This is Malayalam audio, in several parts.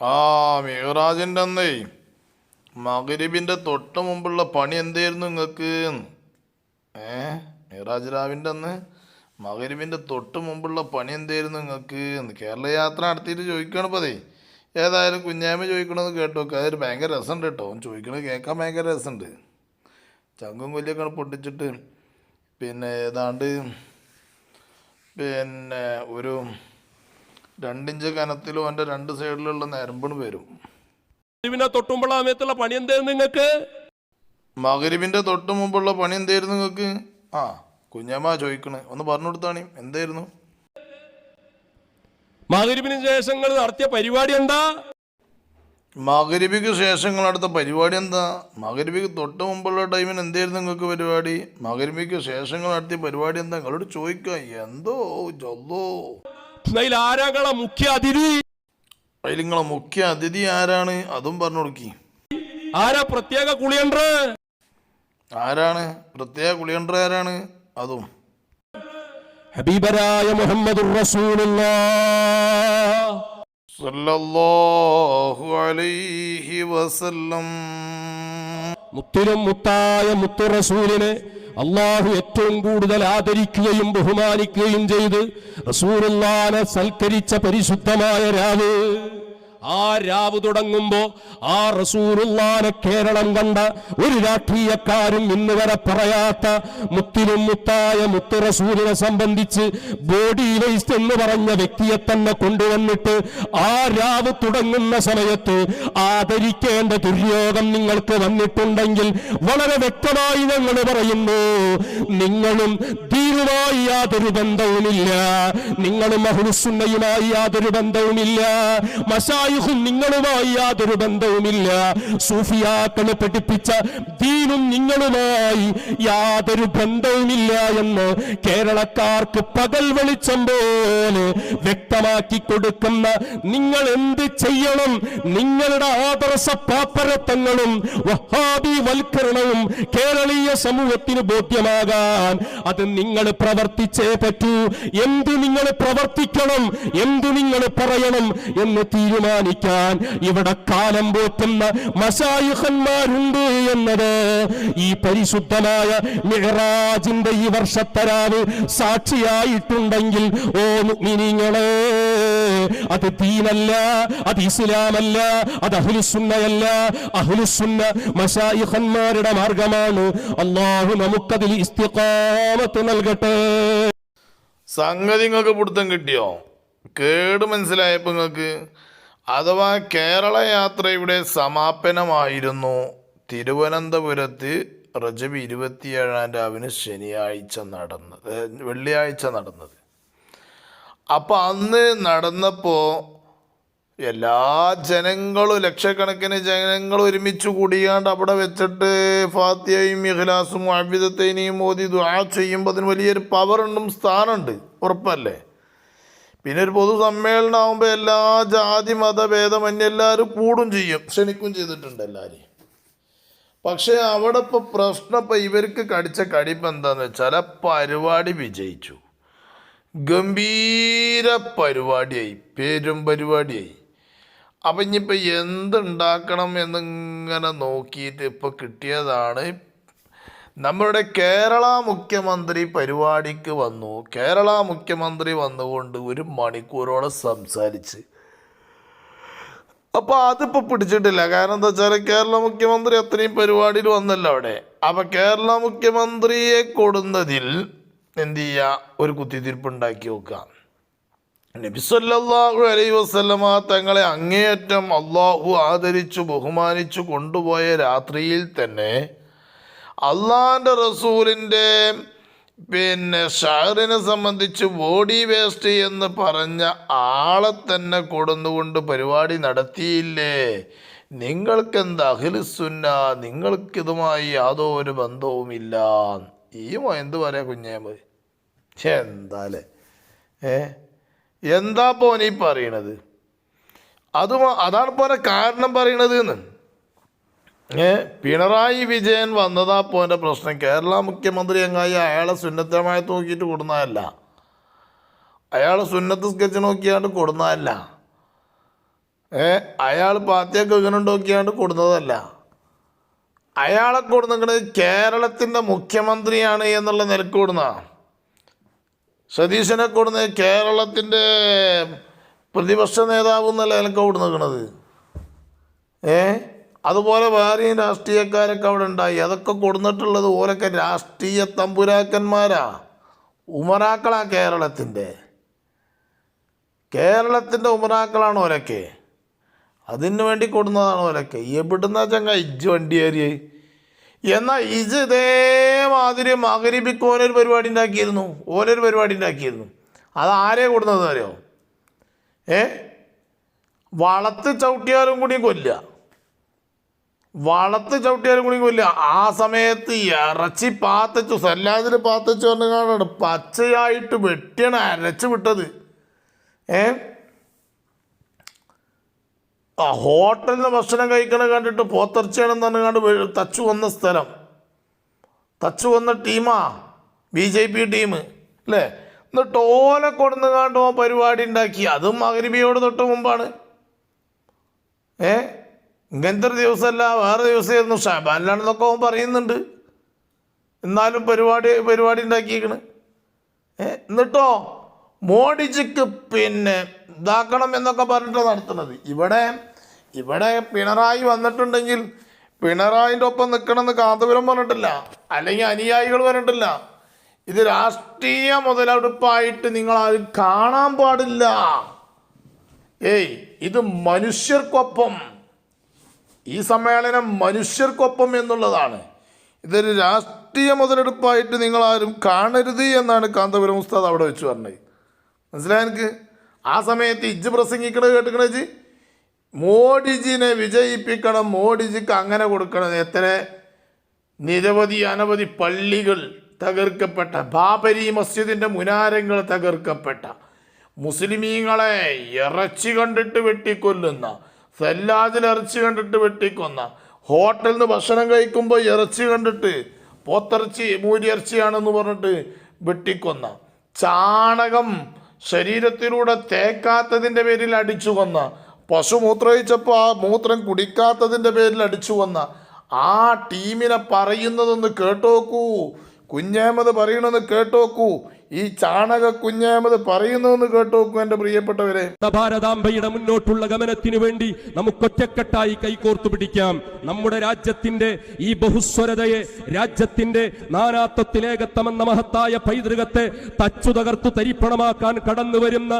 ആ മിഹറാജിന്റെ അന്നേ. മകരിബിന്റെ തൊട്ട് മുമ്പുള്ള പണി എന്തായിരുന്നു നിങ്ങൾക്ക് ഏ മിഹറാജ് രാവിന്റെ അന്ന് മകരിബിന്റെ തൊട്ട് മുമ്പുള്ള പണി എന്തായിരുന്നു നിങ്ങൾക്ക് കേരള യാത്ര നടത്തിയിട്ട് ചോദിക്കുകയാണ് അതേ ഏതായാലും കുഞ്ഞാമ്മ ചോദിക്കണമെന്ന് കേട്ടോ അതൊരു ഭയങ്കര രസമുണ്ട് കേട്ടോ. ചോദിക്കണത് കേൾക്കാൻ ഭയങ്കര രസമുണ്ട്. ചങ്കും കൊല്ലിയൊക്കെ പൊട്ടിച്ചിട്ട് പിന്നെ ഏതാണ്ട് പിന്നെ ഒരു രണ്ടിഞ്ച് കനത്തിലും എന്റെ രണ്ട് സൈഡിലുള്ള നരമ്പണ് വരും ഇതിനെ തൊട്ടുമ്പോഴുള്ള സമയത്തുള്ള പണി എന്തായിരുന്നു നിങ്ങൾക്ക്? മകരിവിന്റെ തൊട്ടു മുമ്പുള്ള പണി എന്തായിരുന്നു നിങ്ങൾക്ക്? ആ കുഞ്ഞമ്മ ചോദിക്കണേ. ഒന്ന് പറഞ്ഞു കൊടുത്താണി എന്തായിരുന്നു? മകരിവിന് ശേഷം നടത്തിയ പരിപാടി എന്താ? മകരിബിക്ക് ശേഷം നടത്ത അടുത്ത പരിപാടി എന്താ? മകരിബിക്ക് തൊട്ട് മുമ്പുള്ള ടൈമിന് എന്തായിരുന്നു നിങ്ങൾക്ക് പരിപാടി? മകരിബിക്ക് ശേഷം നടത്തിയ പരിപാടി എന്താ? നിങ്ങളോട് ചോദിക്കുക. എന്തോ ജൊല്ലോ. അതിൽ ആരാകളെ മുഖ്യ അതിഥി? അതിൽ നിങ്ങളെ മുഖ്യ അതിഥി ആരാണ്? അതും പറഞ്ഞു കൊടുക്കി. ആരാ പ്രത്യേക കുളിയണ്ടർ ആരാണ്? പ്രത്യേക കുളിയണ്ടർ ആരാണ്? അതും. ഹബീബരായ മുഹമ്മദ് മുത്തിലും മുത്തായ മുത്തു റസൂലിനെ അള്ളാഹു ഏറ്റവും കൂടുതൽ ആദരിക്കുകയും ബഹുമാനിക്കുകയും ചെയ്ത് റസൂറുല്ലാനെ സൽക്കരിച്ച പരിശുദ്ധമായ രാവ് ആ രാവ് തുടങ്ങുമ്പോ ആ റസൂലുള്ളാനെ കേരളം കണ്ട ഒരു രാഷ്ട്രീയക്കാരും ഇന്ന് വരെ പറയാത്ത മുത്തിനും മുത്തായ മുത്ത് റസൂലിനെ സംബന്ധിച്ച് ബോഡി വേസ്റ്റ് എന്ന് പറഞ്ഞ വ്യക്തിയെ തന്നെ കൊണ്ടുവന്നിട്ട് ആ രാവ് തുടങ്ങുന്ന സമയത്ത് ആദരിക്കേണ്ട ദുര്യോഗം നിങ്ങൾക്ക് വന്നിട്ടുണ്ടെങ്കിൽ വളരെ വ്യക്തമായി ഞങ്ങൾ പറയുന്നു. നിങ്ങളും യാതൊരു ബന്ധവുമില്ല. നിങ്ങളും അഹുസുന്നയുമായി യാതൊരു ബന്ധവുമില്ല. മഷായുഹും നിങ്ങളുമായി യാതൊരു ബന്ധവുമില്ല. സൂഫിയാക്കൾ പഠിപ്പിച്ച ദീനും നിങ്ങളുമായി യാതൊരു ബന്ധവുമില്ല എന്ന് കേരളക്കാർക്ക് പകൽ വെളിച്ചം പോലെ വ്യക്തമാക്കി കൊടുക്കുന്ന നിങ്ങൾ എന്ത് ചെയ്യണം? നിങ്ങളുടെ ആദർശ പാപ്പരത്വങ്ങളും വഹാബി വൽക്കരണവും കേരളീയ സമൂഹത്തിന് ബോധ്യമാകാൻ അത് നിങ്ങൾ പ്രവർത്തിച്ചേ പറ്റൂ. എന്ത് നിങ്ങൾ പ്രവർത്തിക്കണം എന്ത് നിങ്ങൾ പറയണം എന്ന് തീരുമാനിക്കാൻ ഇവിടെ കാലം പോറ്റുന്ന മസായുഹന്മാരുണ്ട് എന്നത് ഈ പരിശുദ്ധമായ മിഹറാജിന്റെ ഈ വർഷത്തരാവ് സാക്ഷിയായിട്ടുണ്ടെങ്കിൽ ഓ മിനിങ്ങളെ അത് ദീനല്ല അത് ഇസ്ലാമല്ല അത് അഹ്ലുസുന്നയല്ല. അഹ്ലുസുന്ന മഷായിഖന്മാരുടെ മാർഗമാണ്. അള്ളാഹു നമുക്കതിൽ ഇസ്തിഖാമത്ത് നൽകട്ടെ. സംഗതി നിങ്ങൾക്ക് പിടുത്തം കിട്ടിയോ? കേട് മനസ്സിലായപ്പോൾ നിങ്ങൾക്ക് അഥവാ കേരള യാത്രയുടെ സമാപനമായിരുന്നു. തിരുവനന്തപുരത്ത് റജബ് ഇരുപത്തിയേഴാം രാവിന് ശനിയാഴ്ച നടന്നത് വെള്ളിയാഴ്ച നടന്നത്. അപ്പം അന്ന് നടന്നപ്പോൾ എല്ലാ ജനങ്ങളും ലക്ഷക്കണക്കിന് ജനങ്ങൾ ഒരുമിച്ച് കൂടിയാണ്ട് അവിടെ വെച്ചിട്ട് ഫാത്തിയയും ഇഖ്ലാസും ആബിദത്തേനെയും മോദി ദുആ ചെയ്യുമ്പോൾ അതിന് വലിയൊരു പവറുണ്ടും സ്ഥാനമുണ്ട്. ഉറപ്പല്ലേ? പിന്നെ ഒരു പൊതു സമ്മേളനം ആകുമ്പോൾ എല്ലാ ജാതി മത ഭേദമന്യേ എല്ലാവരും കൂടും ചെയ്യും. ക്ഷണിക്കും ചെയ്തിട്ടുണ്ട് എല്ലാവരെയും പക്ഷേ അവിടെ ഇപ്പോൾ പ്രശ്നം ഇപ്പം ഇവർക്ക് കടിച്ച കടിപ്പ് എന്താണെന്ന് വെച്ചാൽ പരിപാടി വിജയിച്ചു. ഗംഭീര പരിപാടിയായി പേരും പരിപാടിയായി. അപ്പം ഇനിയിപ്പോൾ എന്തുണ്ടാക്കണം എന്നിങ്ങനെ നോക്കിയിട്ട് ഇപ്പോൾ കിട്ടിയതാണ്. നമ്മുടെ കേരള മുഖ്യമന്ത്രി പരിപാടിക്ക് വന്നു. കേരള മുഖ്യമന്ത്രി വന്നുകൊണ്ട് ഒരു മണിക്കൂറോളം സംസാരിച്ച്. അപ്പോൾ അതിപ്പോൾ പിടിച്ചിട്ടില്ല. കാരണം എന്താ വെച്ചാൽ കേരള മുഖ്യമന്ത്രി അത്രയും പരിപാടിയിൽ വന്നല്ലോ അവിടെ. അപ്പം കേരള മുഖ്യമന്ത്രിയെ കൊടുന്നതിൽ എന്ത് ചെയ്യുക ഒരു കുത്തിത്തിരിപ്പ് ഉണ്ടാക്കി നോക്കുക നബി സല്ലല്ലാഹു അലൈഹി വസല്ലമ തങ്ങളെ അങ്ങേയറ്റം അള്ളാഹു ആദരിച്ചു ബഹുമാനിച്ചു കൊണ്ടുപോയ രാത്രിയിൽ തന്നെ അള്ളാഹിന്റെ റസൂലിന്റെ പിന്നെ ഷഹറിനെ സംബന്ധിച്ച് ബോഡി വേസ്റ്റ് എന്ന് പറഞ്ഞ ആളെ തന്നെ കൊടുന്നുകൊണ്ട് പരിപാടി നടത്തിയില്ലേ? നിങ്ങൾക്കെന്ത്? അഖിലുസുന്ന നിങ്ങൾക്കിതുമായി യാതൊരു ബന്ധവുമില്ല. ഈ എന്ത് പറയാ കുഞ്ഞേമ് അല്ലേ ഏ? എന്താ പോനീ പറയണത്? അത് അതാണ് പോലെ കാരണം പറയണത് എന്ന് ഏ? പിണറായി വിജയൻ വന്നതാ പോന്റെ പ്രശ്നം. കേരള മുഖ്യമന്ത്രി എങ്ങായി അയാളെ സുന്നത്തമായി നോക്കിയിട്ട് കൊടുന്നതല്ല. അയാളെ സുന്നത്ത് സ്കെച്ച് നോക്കിയാണ്ട് കൊടുന്നതല്ല. ഏ? അയാൾ പാത്തിയൊക്കെ ഇങ്ങനെ നോക്കിയാണ്ട് കൊടുന്നതല്ല. അയാളെ കൊടുന്നെങ്കിൽ കേരളത്തിന്റെ മുഖ്യമന്ത്രിയാണ് എന്നുള്ള നിലയ്ക്ക് കൊടുന്ന സതീശനെ കൊടുന്ന് കേരളത്തിന്റെ പ്രതിപക്ഷ നേതാവ് എന്നല്ല എനിക്ക് അവിടെ നിൽക്കുന്നത് ഏ? അതുപോലെ വേറെയും രാഷ്ട്രീയക്കാരൊക്കെ അവിടെ ഉണ്ടായി. അതൊക്കെ കൊടുന്നിട്ടുള്ളത് ഓരൊക്കെ രാഷ്ട്രീയ തമ്പുരാക്കന്മാരാ. ഉമറാക്കളാ കേരളത്തിന്റെ. കേരളത്തിന്റെ ഉമറാക്കളാണ് ഓരൊക്കെ. അതിന് വേണ്ടി കൊടുന്നതാണ് ഓരൊക്കെ. എവിടുന്ന ചങ്ങ ഇജ്ജ് വണ്ടി എന്നാൽ ഇത് ഇതേമാതിരി മകരിപ്പിക്ക് ഓനൊരു പരിപാടി ഉണ്ടാക്കിയിരുന്നു. ഓനൊരു പരിപാടി ഉണ്ടാക്കിയിരുന്നു. അത് ആരെ കൊടുന്നത് അറിയോ? ഏ? വളത്ത് ചവിട്ടിയാലും കൂടി കൊല്ല വളത്ത് ചവിട്ടിയാലും കൂടി കൊല്ല ആ സമയത്ത് ഇറച്ചി പാത്തച്ചു സല്ലാതിൽ പാത്തച്ചു പറഞ്ഞ കാണാണ് പച്ചയായിട്ട് വെട്ടിയാണ് അരച്ചു വിട്ടത്. ഏ? ആ ഹോട്ടലിൽ ഭക്ഷണം കഴിക്കണ കണ്ടിട്ട് പോത്തർച്ചയാണെന്ന് പറഞ്ഞാണ്ട് വെ- തച്ചു വന്ന സ്ഥലം. തച്ചു വന്ന ടീമാ ബി ജെ പി ടീം അല്ലേ? എന്നിട്ട് ഓലെ കൊടുന്ന് കാണ്ട് ഓ പരിപാടി ഉണ്ടാക്കി. അതും മകരിബിയോട് തൊട്ട് മുമ്പാണ്. ഏ? ഇങ്ങനത്തെ ഒരു ദിവസമല്ല വേറെ ദിവസമായിരുന്നു ഷാബാനിലാണെന്നൊക്കെ അവൻ പറയുന്നുണ്ട്. എന്നാലും പരിപാടി പരിപാടി ഉണ്ടാക്കിയേക്കണ്. ഏ? എന്നിട്ടോ? മോഡിജിക്ക് പിന്നെ ഇതാക്കണം എന്നൊക്കെ പറഞ്ഞിട്ടാണ് നടത്തുന്നത്. ഇവിടെ ഇവിടെ പിണറായി വന്നിട്ടുണ്ടെങ്കിൽ പിണറായിന്റെ ഒപ്പം നിൽക്കണമെന്ന് കാന്തപുരം പറഞ്ഞിട്ടില്ല. അല്ലെങ്കിൽ അനുയായികൾ പറഞ്ഞിട്ടില്ല. ഇത് രാഷ്ട്രീയ മുതലെടുപ്പായിട്ട് നിങ്ങൾ ആരും കാണാൻ പാടില്ല. ഏയ് ഇത് മനുഷ്യർക്കൊപ്പം. ഈ സമ്മേളനം മനുഷ്യർക്കൊപ്പം എന്നുള്ളതാണ്. ഇതൊരു രാഷ്ട്രീയ മുതലെടുപ്പായിട്ട് നിങ്ങളാരും കാണരുത് എന്നാണ് കാന്തപുരം ഉസ്താദ് അവിടെ വെച്ച് പറഞ്ഞത്. മനസ്സിലായ എനിക്ക്? ആ സമയത്ത് ഇജ്ജ് പ്രസംഗിക്കണത് കേട്ടിക്കണേജ് മോഡിജിനെ വിജയിപ്പിക്കണം മോഡിജിക്ക് അങ്ങനെ കൊടുക്കണം. എത്ര? നിരവധി അനവധി പള്ളികൾ തകർക്കപ്പെട്ട ബാബരി മസ്ജിദിന്റെ മുനാരങ്ങൾ തകർക്കപ്പെട്ട മുസ്ലിമീങ്ങളെ ഇറച്ചി കണ്ടിട്ട് വെട്ടിക്കൊല്ലുന്ന സല്ലാജിൽ ഇറച്ചി കണ്ടിട്ട് വെട്ടിക്കൊന്ന ഹോട്ടലിൽ നിന്ന് ഭക്ഷണം കഴിക്കുമ്പോൾ ഇറച്ചി കണ്ടിട്ട് പോത്തിറച്ചി മൂരിയിറച്ചിയാണെന്ന് പറഞ്ഞിട്ട് വെട്ടിക്കൊന്ന ചാണകം ശരീരത്തിലൂടെ തേക്കാത്തതിന്റെ പേരിൽ അടിച്ചു കൊന്ന പശു മൂത്രയിച്ചപ്പോൾ ആ മൂത്രം കുടിക്കാത്തതിന്റെ പേരിൽ അടിച്ചു കൊന്ന ആ ടീമിനെ പറയുന്നതൊന്ന് കേട്ടോക്കൂ. കുഞ്ഞേമത് പറയണമെന്ന് കേട്ടോക്കൂ. ഈ ചാണക കുഞ്ഞാമത് പറയുന്നു എന്ന് കേട്ടോക്കൂ എന്റെ പ്രിയപ്പെട്ടവരെ. ഭാരതാംബയുടെ മുന്നോട്ടുള്ള ഗമനത്തിനു വേണ്ടി നമുക്കൊറ്റക്കെട്ടായി കൈകോർത്തു പിടിക്കാം. നമ്മുടെ രാജ്യത്തിന്റെ ഈ ബഹുസ്വരതയെ രാജ്യത്തിന്റെ നാനാത്വത്തിലേകത്തമെന്ന മഹത്തായ പൈതൃകത്തെ തച്ചു തകർത്തു തരിപ്പണമാക്കാൻ കടന്നു വരുന്ന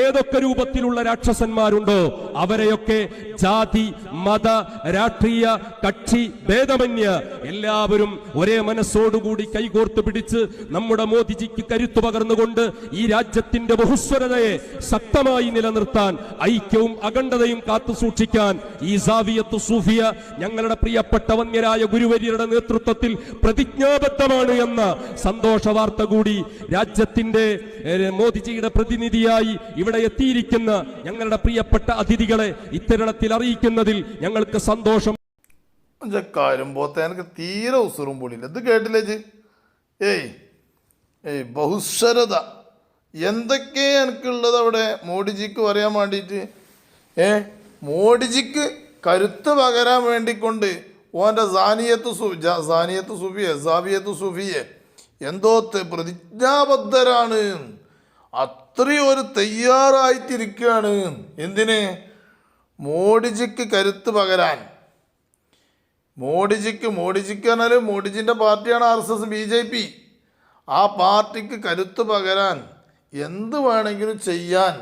ഏതൊക്കെ രൂപത്തിലുള്ള രാക്ഷസന്മാരുണ്ടോ അവരെയൊക്കെ ജാതി മത രാഷ്ട്രീയ കക്ഷി ഭേദമന്യ എല്ലാവരും ഒരേ മനസ്സോടുകൂടി കൈകോർത്തു പിടിച്ച് നമ്മുടെ മോദിജിക്ക് കരുത്തു പകർന്നുകൊണ്ട് ഈ രാജ്യത്തിന്റെ ബഹുസ്വരതയെ ശക്തമായി നിലനിർത്താൻ ഐക്യവും അഖണ്ഡതയും കാത്തു സൂക്ഷിക്കാൻ ഈ സാവിയത്ത് സൂഫിയ ഞങ്ങളുടെ പ്രിയപ്പെട്ട വന്യരായ ഗുരുവര്യരുടെ നേതൃത്വത്തിൽ പ്രതിജ്ഞാബദ്ധമാണ് എന്ന സന്തോഷ വാർത്ത കൂടി രാജ്യത്തിന്റെ മോദിജിയുടെ പ്രതിനിധിയായി ഇവിടെ എത്തിയിരിക്കുന്ന ഞങ്ങളുടെ പ്രിയപ്പെട്ട അതിഥികളെ ഇത്തരണത്തിൽ അറിയിക്കുന്നതിൽ ഞങ്ങൾക്ക് സന്തോഷം. കാര്യം പോത്തേനക്ക് എനിക്ക് തീരെ ഉസുറും പൊളിയില്ല. ഇത് കേട്ടില്ലേ ഏയ് ബഹുസ്വരത. എന്തൊക്കെ എനിക്കുള്ളത് അവിടെ മോഡിജിക്ക് പറയാൻ വേണ്ടിയിട്ട്? ഏ മോഡിജിക്ക് കരുത്ത് പകരാൻ വേണ്ടിക്കൊണ്ട് ഓന്റെ സാനിയത്ത് സു സാനിയത്ത് സുഫിയെ സാബിയത്ത് സുഫിയെ എന്തോ തെ- പ്രതിജ്ഞാബദ്ധരാണ്. അത്രയും ഒരു തയ്യാറായിട്ടിരിക്കുകയാണ്. എന്തിന്? മോഡിജിക്ക് കരുത്ത് പകരാൻ. മോഡിജിക്ക് മോഡിജിക്ക് എന്നാൽ മോഡിജിന്റെ പാർട്ടിയാണ് R S S B J P. ആ പാർട്ടിക്ക് കരുത്ത് പകരാൻ എന്ത് വേണമെങ്കിലും ചെയ്യാൻ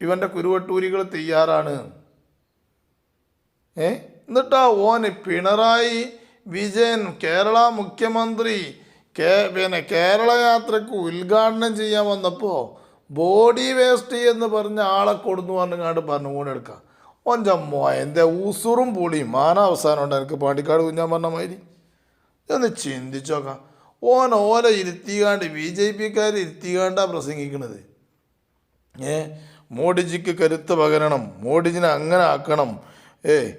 ഇവന്റെ കുരുവട്ടൂരികൾ തയ്യാറാണ്. ഏ? എന്നിട്ടാ ഓന് പിണറായി വിജയൻ കേരള മുഖ്യമന്ത്രി കേ പിന്നെ കേരള യാത്രയ്ക്ക് ഉദ്ഘാടനം ചെയ്യാൻ വന്നപ്പോൾ ബോഡി വേസ്റ്റ് എന്ന് പറഞ്ഞ ആളെ കൊടുന്നു പറഞ്ഞങ്ങാണ്ട് എടുക്കുക ഓന്റെ അമ്മ എന്റെ ഊസുറും പുളിയും. മാനാവസാനം ഉണ്ട് എനിക്ക് പാണ്ടിക്കാട് കുഞ്ഞാൻ പറഞ്ഞ മാതിരി. ഒന്ന് ചിന്തിച്ചോക്കാം ഓൻ ഓല ഇരുത്തിക്കാണ്ട് ബി ജെ പിക്കാർ ഇരുത്തിക്കാണ്ടാണ് പ്രസംഗിക്കണത്. ഏ? മോഡിജിക്ക് കരുത്ത് പകരണം മോഡിജിനെ അങ്ങനെ ആക്കണം. ഏ?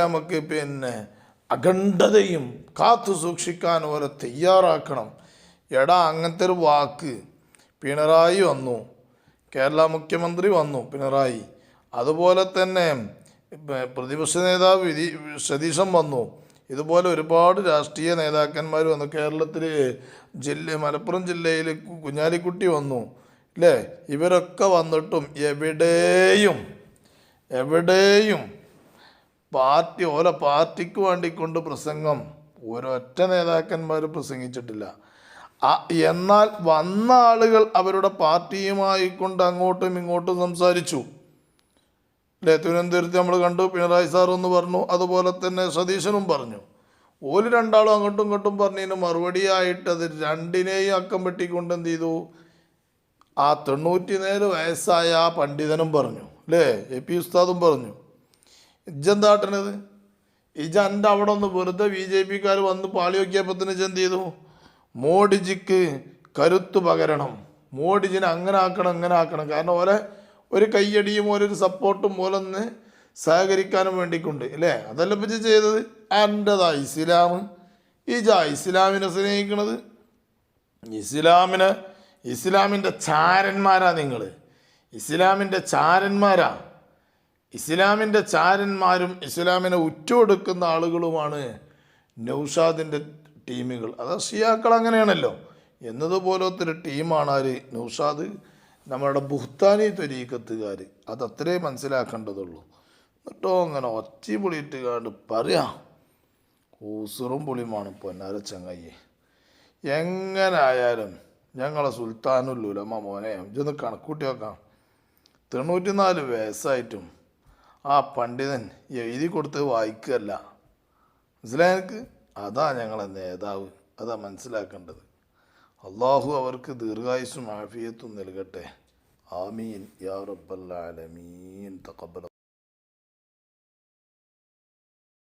നമുക്ക് പിന്നെ അഖണ്ഡതയും കാത്തു സൂക്ഷിക്കാൻ ഓരെ തയ്യാറാക്കണം. എടാ അങ്ങനത്തെ ഒരു വാക്ക് പിണറായി വന്നു കേരള മുഖ്യമന്ത്രി വന്നു പിണറായി. അതുപോലെ തന്നെ പ്രതിപക്ഷ നേതാവ് സതീശൻ വന്നു. ഇതുപോലെ ഒരുപാട് രാഷ്ട്രീയ നേതാക്കന്മാർ വന്നു. കേരളത്തിൽ ജില്ല മലപ്പുറം ജില്ലയിൽ കുഞ്ഞാലിക്കുട്ടി വന്നു. അല്ലേ ഇവരൊക്കെ വന്നിട്ടും എവിടെയും എവിടെയും പാർട്ടി ഓരോ പാർട്ടിക്ക് വേണ്ടി കൊണ്ട് പ്രസംഗം ഒരൊറ്റ നേതാക്കന്മാർ പ്രസംഗിച്ചിട്ടില്ല. എന്നാൽ വന്ന ആളുകൾ അവരുടെ പാർട്ടിയുമായി കൊണ്ട് അങ്ങോട്ടും ഇങ്ങോട്ടും സംസാരിച്ചു. തിരുവനന്തപുരത്ത് നമ്മൾ കണ്ടു പിണറായി സാർ എന്ന് പറഞ്ഞു അതുപോലെ തന്നെ സതീശനും പറഞ്ഞു. ഓൽ രണ്ടാളും അങ്ങോട്ടും ഇങ്ങോട്ടും പറഞ്ഞതിന് മറുപടിയായിട്ട് അത് രണ്ടിനെയും അക്കം വെട്ടിക്കൊണ്ട് എന്ത് ചെയ്തു? ആ തൊണ്ണൂറ്റി നേര് വയസ്സായ ആ പണ്ഡിതനും പറഞ്ഞു അല്ലേ എ പി ഉസ്താദും പറഞ്ഞു. ഇജ്ജെന്താട്ടണത് ഇജ് എന്റെ അവിടെ ഒന്ന് വെറുതെ ബി ജെ പിക്കാർ വന്ന് പാളി നോക്കിയപ്പോൾ എന്ത് ചെയ്തു? മോഡിജിക്ക് കരുത്തു പകരണം. മോഡിജിനെ അങ്ങനെ ആക്കണം അങ്ങനെ ആക്കണം. കാരണം ഓലെ ഒരു കയ്യടിയും ഓരോരു സപ്പോർട്ടും ഓലൊന്ന് സഹകരിക്കാനും വേണ്ടിക്കൊണ്ട് അല്ലേ? അതല്ല ഇപ്പം ചെയ്തത്. എന്റെതാ ഇസ്ലാം. ഈ ജാ ഇസ്ലാമിനെ സ്നേഹിക്കണത്. ഇസ്ലാമിനെ ഇസ്ലാമിന്റെ ചാരന്മാരാ നിങ്ങൾ ഇസ്ലാമിന്റെ ചാരന്മാരാ. ഇസ്ലാമിന്റെ ചാരന്മാരും ഇസ്ലാമിനെ ഉറ്റുകൊടുക്കുന്ന ആളുകളുമാണ് നൗഷാദിന്റെ ടീമുകൾ. അത് ഷിയാക്കൾ അങ്ങനെയാണല്ലോ. എന്നതുപോലത്തെ ടീമാണ് ആര്? നൗഷാദ്. നമ്മുടെ ബുഹ്താനി തൊരീക്കത്തുകാർ അതത്രേ മനസ്സിലാക്കേണ്ടതുള്ളൂ. എന്നിട്ടോ അങ്ങനെ ഒച്ചി പൊളിയിട്ട് കാണ്ട് പറയാം ഊസറും പുളിയുമാണ് പൊന്നാര ചങ്ങയ്യെ എങ്ങനായാലും ഞങ്ങളെ ഉലമ മോനെ ഇതൊന്ന് കണക്കൂട്ടി വെക്കാം തൊണ്ണൂറ്റിനാല് വയസ്സായിട്ടും ആ പണ്ഡിതൻ എഴുതി കൊടുത്ത് വായിക്കുകയല്ല മനസ്സിലായക്ക് അതാ ഞങ്ങളെ നേതാവ്. അതാ മനസ്സിലാക്കേണ്ടത്. അള്ളാഹു അവർക്ക് ദീർഘായുസും ആഫിയത്തും നൽകട്ടെ. ആമീൻ. യാ റബ്ബൽ ആലമീൻ. തഖബ്ബൽ